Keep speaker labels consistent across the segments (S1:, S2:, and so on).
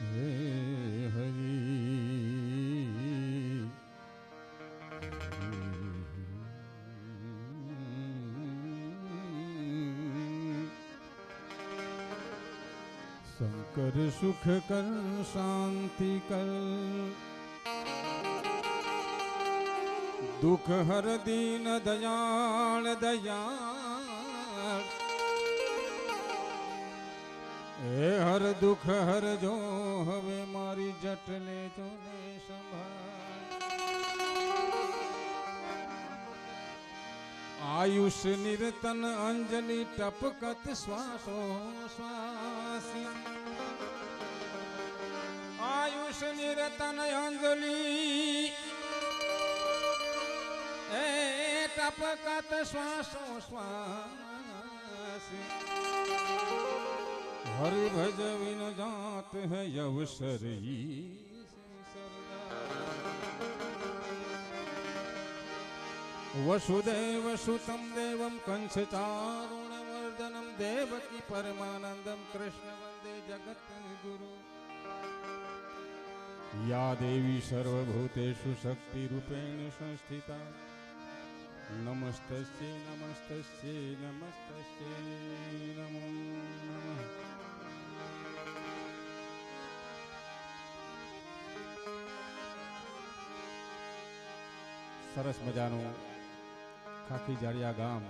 S1: હે सुख શંકર સુખ કર શાંતિ કર. દુઃખ હર દીન એ હર દુખ હર જો હવે મારી જટને જોને સંભાળ. આયુષ નિરતન અંજલિ ટપકત શ્વાસો શ્વાસ. આયુષ નિરતન અંજલિ. એ ટપકત શ્વાસો શ્વાસ. हर भज विन जात है अवसर ही। वसुदेव सुतम देव कंस चारुण वर्दनम देव की परमानंदम, कृष्ण वंदे जगत गुरु। या देवी सर्वभूतेषु शक्ति रूपेण संस्थिता। नमस्त नमस्त नमस्त સરસ મજાનું ખાખી જાળિયા ગામ.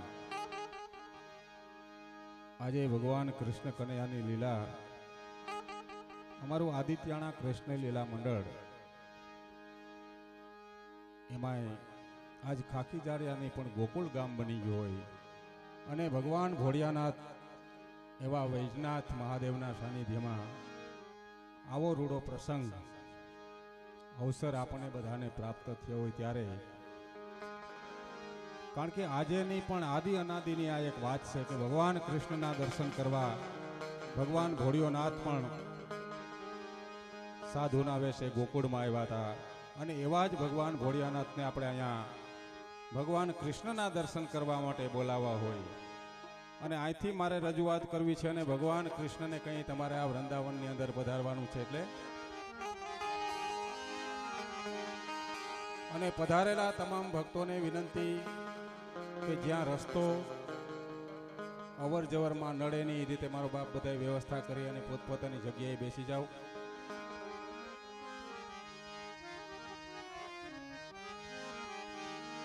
S1: આજે ભગવાન કૃષ્ણ કનૈયાની લીલા, અમારું આદિત્યાણા કૃષ્ણ લીલા મંડળ, એમાંય આજ ખાખી જાળિયાની પણ ગોકુળ ગામ બની ગયું હોય. અને ભગવાન ભોળિયાનાથ એવા વૈજનાથ મહાદેવના સાનિધ્યમાં આવો રૂડો પ્રસંગ અવસર આપણને બધાને પ્રાપ્ત થયો હોય ત્યારે કારણ કે આજેની પણ આદિ અનાદિની આ એક વાત છે કે ભગવાન કૃષ્ણના દર્શન કરવા ભગવાન ઘોડિયોનાથ પણ સાધુના વેશે ગોકુળમાં આવ્યા હતા. અને એવા જ ભગવાન ભોળિયાનાથને આપણે અહીંયા ભગવાન કૃષ્ણના દર્શન કરવા માટે બોલાવવા હોય. અને અહીંથી મારે રજૂઆત કરવી છે અને ભગવાન કૃષ્ણને કંઈ તમારે આ વૃંદાવનની અંદર પધારવાનું છે એટલે? અને પધારેલા તમામ ભક્તોને વિનંતી કે જ્યાં રસ્તો અવર જવરમાં નડે નહીં, એ રીતે મારો બાપ બધાએ વ્યવસ્થા કરી અને પોતપોતાની જગ્યાએ બેસી જાઓ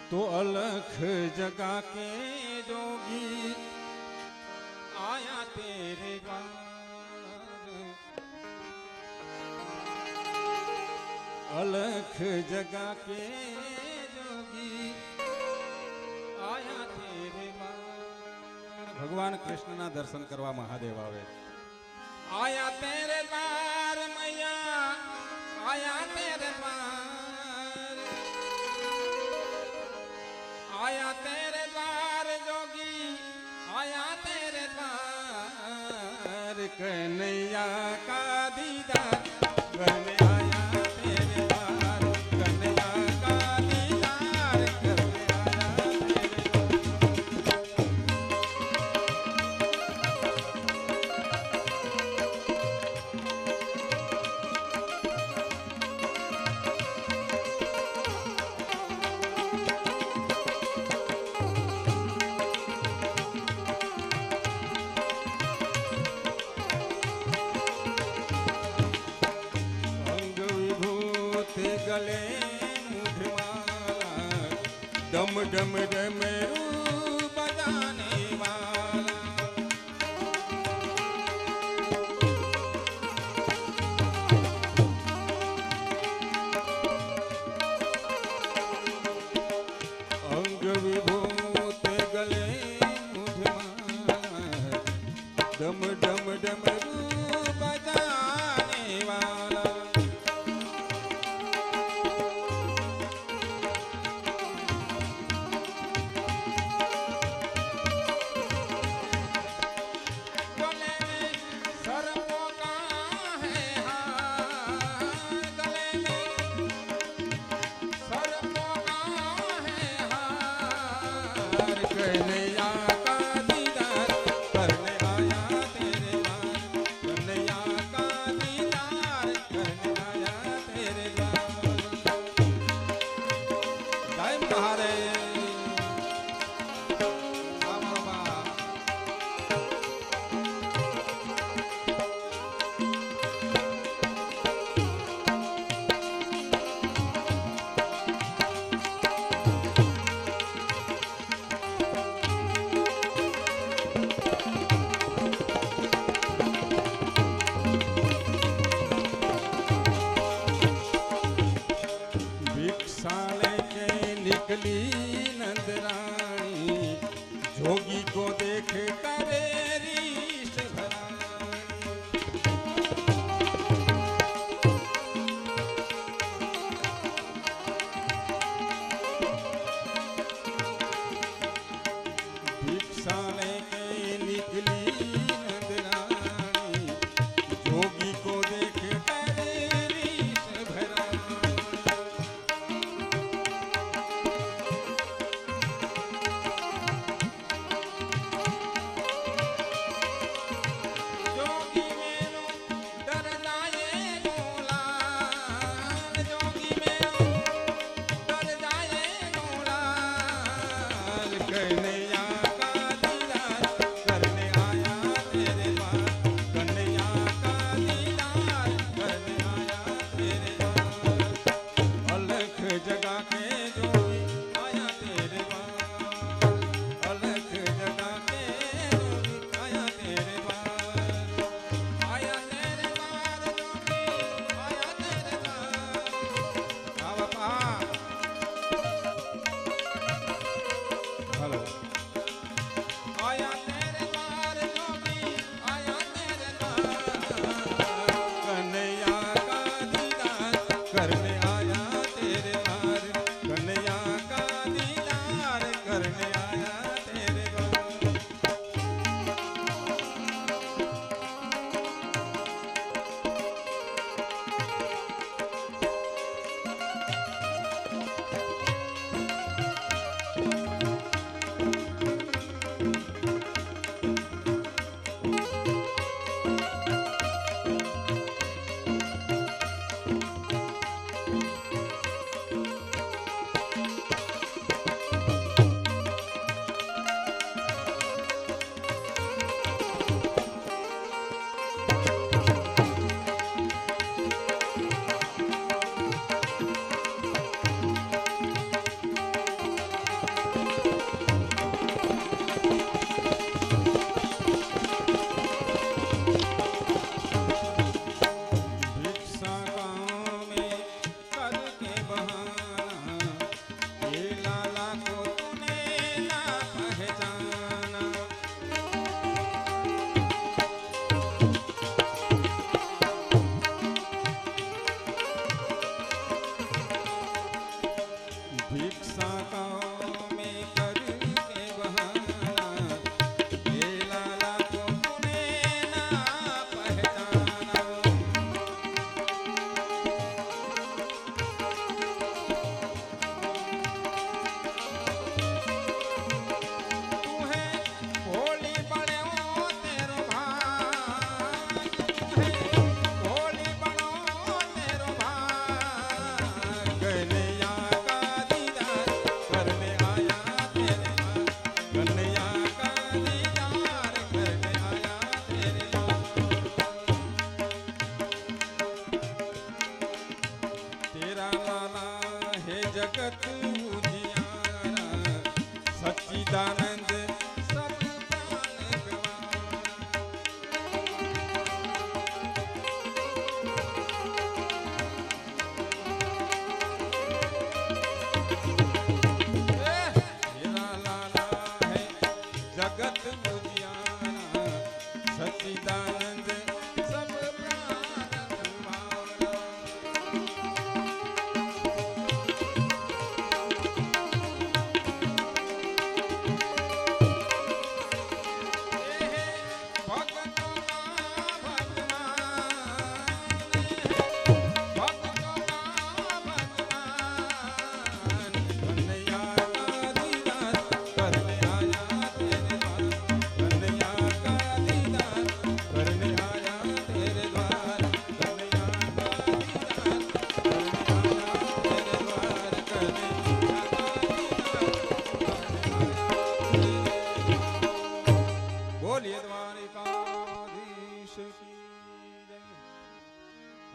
S1: તો અલખ જગા કે જોગી આયા તેરે દ્વાર અલખ જગા કે ભગવાન કૃષ્ણના દર્શન કરવા મહાદેવ આવે. છે આયા તેરે પાર મૈયા, આયા તેરે પાર આયા તેરે विभू Hare Krishna.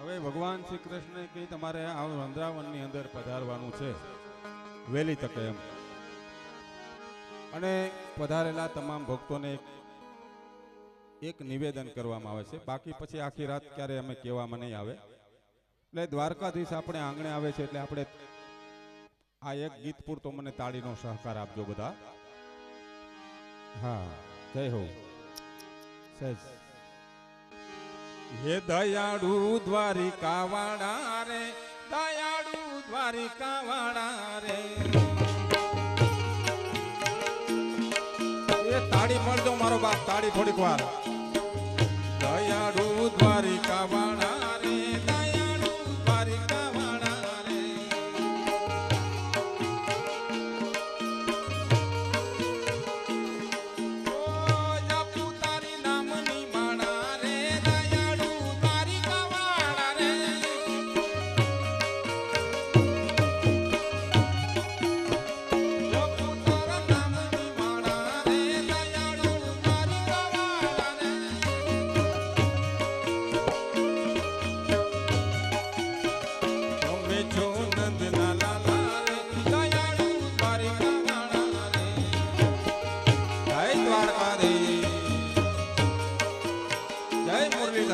S1: હવે ભગવાન શ્રી કૃષ્ણ કે તમારે આ વૃંદાવનની અંદર પધારવાનું છે. વહેલી તકે એમ. અને પધારેલા તમામ ભક્તોને એક નિવેદન કરવામાં આવે છે. બાકી પછી આખી રાત ક્યારે અમે કહેવામાં નહીં આવે. એટલે દ્વારકાધીશ આપણે આંગણે આવે છે એટલે આપણે આ એક ગીત પૂરતો મને તાળીનો સહકાર આપજો બધા. હા, જય હો. સહેજ હે દયાળુ દ્વારિકા વાળા રે, દયાળુ દ્વારિકા વાળા રે. એ તાળી મળજો મારો બાપ, તાળી થોડીક વાર. દયાળુ દ્વારિકા વાળા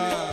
S1: Africa.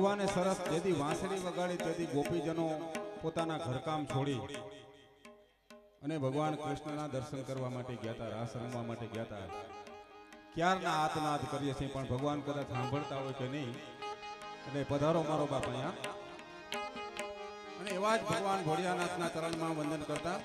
S1: ભગવાને સરસ જેથી વાંસળી વગાડી તેથી ગોપીજનો પોતાના ઘરકામ છોડી અને ભગવાન કૃષ્ણના દર્શન કરવા માટે ગયા હતા, રાસ રમવા માટે ગયા હતા. ક્યારના આતનાદ કરીએ છીએ પણ ભગવાન કદાચ સાંભળતા હોય કે નહીં. એટલે પધારો મારો બાપ અહીંયા. અને એવા જ ભગવાન ભોળિયાનાથના ચરણમાં વંદન કરતા.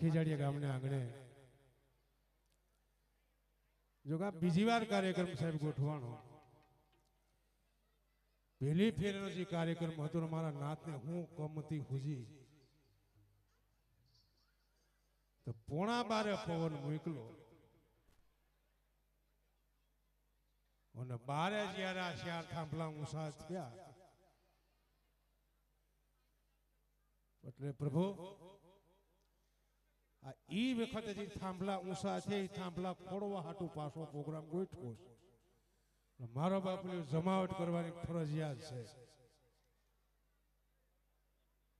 S2: ખાખી ગામને આંગણે. જો કે બીજી વાર કાર્યક્રમ સાહેબ ગોઠવાનો પહેલી ફેરનો જે કાર્યક્રમ હતો મારા નાતને હું કમતી હુજી. તો પોણા બારે પવન મોકલો. અને બારે જ્યારે આ શિયાર થાંભલા ઊંસા થયા. એટલે પ્રભુ આ ઈ વખતે જે થાંભલા ઊંસા છે, એ થાંભલા ખોડવા હાટુ પાછો પ્રોગ્રામ ગોઠવો છે. મારો બાપની જમાવટ કરવાની ફરજિયાત છે.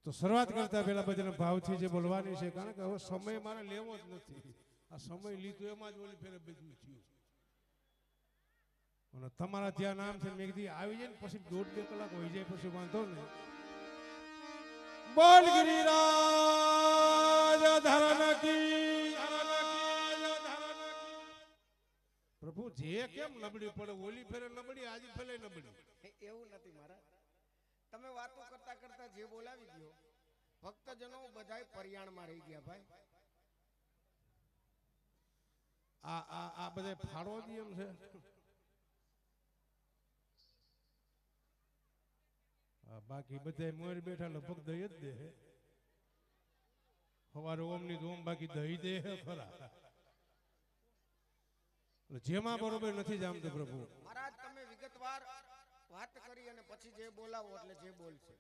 S2: તો શરૂઆત કરતા પહેલા બધાને ભાવથી જે બોલવાની છે, કારણ કે હવે સમય મારે લેવો જ નથી. આ સમય લીધો એમાં જ ઓલી ફેરે બધું થયું. અને તમારા ત્યાં નામ છે મેં કીધી આવી જાય ને, પછી દોઢ બે કલાક હોઈ જાય, પછી વાંધો નહીં. બોલ ગિરિરાજ જે કેમ લબડી પડે ઓલી ફેરે લબડી આજે ફેલે લબડી.
S3: એવું નથી મારા. તમે વાતો કરતા કરતા જે બોલાવી ગયો ભક્તજનો બધાય પરિયાણમાં રહી ગયા ભાઈ.
S2: આ આ આ બધા ફાળો નિયમ છે. બાકી બધા મોર બેઠા લગભગ દઈ જ દે સવારે ઓમની ઓમ બાકી દઈ દે ખરા જેમાં બરોબર નથી જામતું પ્રભુ.
S3: મહારાજ તમે વિગતવાર વાત કરી અને પછી જે બોલાવો એટલે જે બોલશે.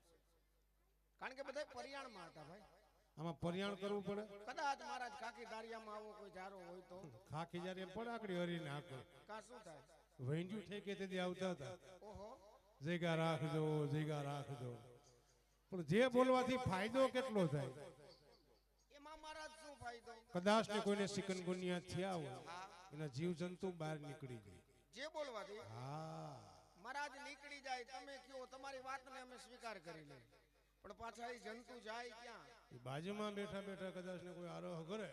S3: કારણ કે બધા પરિયાણમાં હતા ભાઈ.
S2: આમાં પર્યાણ કરવું પડે?
S3: કદાચ મહારાજ ખાકી દારિયામાં આવો કોઈ જારો હોય તો.
S2: ખાકી એમ પડે આકડી હરીને
S3: કા શું થાય?
S2: વૈંજુ ઠેકે તેથી આવતા હતા.
S3: ઓહો.
S2: જગ્યા રાખજો જગ્યા રાખજો. પણ જે બોલવાથી ફાયદો કેટલો થાય?
S3: એમાં મહારાજ શું ફાયદો?
S2: કદાચ ને કોઈને સિકનગુનિયા થયા હોય.
S3: હા
S2: જીવ જંતુ બહાર નીકળી જાય
S3: જે બોલવાથી
S2: હા.
S3: મહારાજ નીકળી જાય તમે કયો તમારી વાતને અમે સ્વીકાર કરી લઈએ. પણ પાછા એ જંતુ જાય ક્યાં?
S2: એ બાજુમાં બેઠા બેઠા કદાચ ને કોઈ આરોહ કરે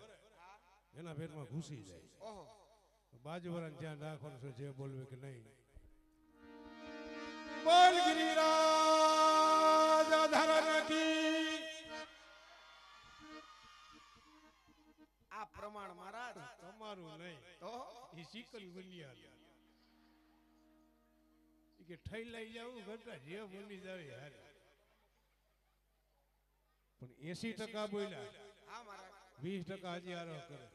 S2: એના પેટમાં ઘૂસી જાય.
S3: ઓહો.
S2: બાજુવાળાને ધ્યાન રાખવાનું છે જે બોલવે કે નહીં. બોલ ગિરિરાજ ધરણ કી.
S3: આ પ્રમાણ મહારાજ
S2: નહીં. એ કે ઠઈ લઈ જવું કરતા જે બોલી જાવે હારે. પણ એસી ટકા બોલ્યા. વીસ ટકા હજી આરો કરે.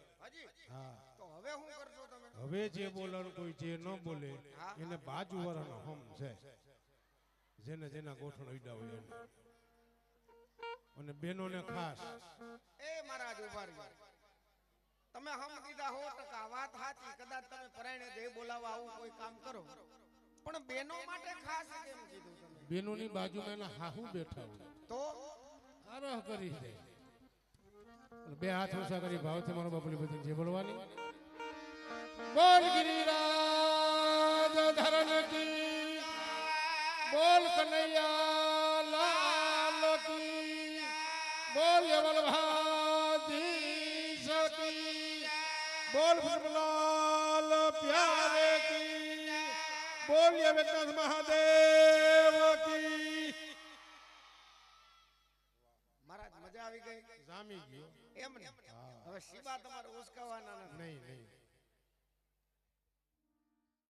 S2: હા.
S3: હવે શું કરશો તમે?
S2: હવે જે બોલવાનું કોઈ જે ન બોલે એને બાજુ વાળાનો હમ છે. જેને જેના ગોઠણ ઈડા હોય અને બહેનોને ખાસ.
S3: એ મહારાજ ઊભા તમે હમ કીધા હો ટકા. વાત સાચી. કદાચ તમે પરાયણે દે બોલાવવા આવું કોઈ કામ કરો. પણ બેનો માટે ખાસ કેમ કીધું તમે?
S2: બેનોની બાજુમાં એના હાહુ બેઠા હોય.
S3: તો?
S2: આરોહ કરી દે. બે હાથ ઓછા કરી ભાવથી મારો બાપુલી બધી જે બોલવાની. બોલ ગિરિરાજ ધરણ કી. બોલ કનૈયા લાલ કી. બોલ યમલભાધીશ બોલ ભરમલાલ પ્યારે કી બોલ યવેકનાથ મહાદેવ કી
S3: મહારાજ મજા આવી ગઈ
S2: જામી ગયો
S3: એમ ને હવે શિવા તમારે ઉસકાવાના નથી
S2: નહીં નહીં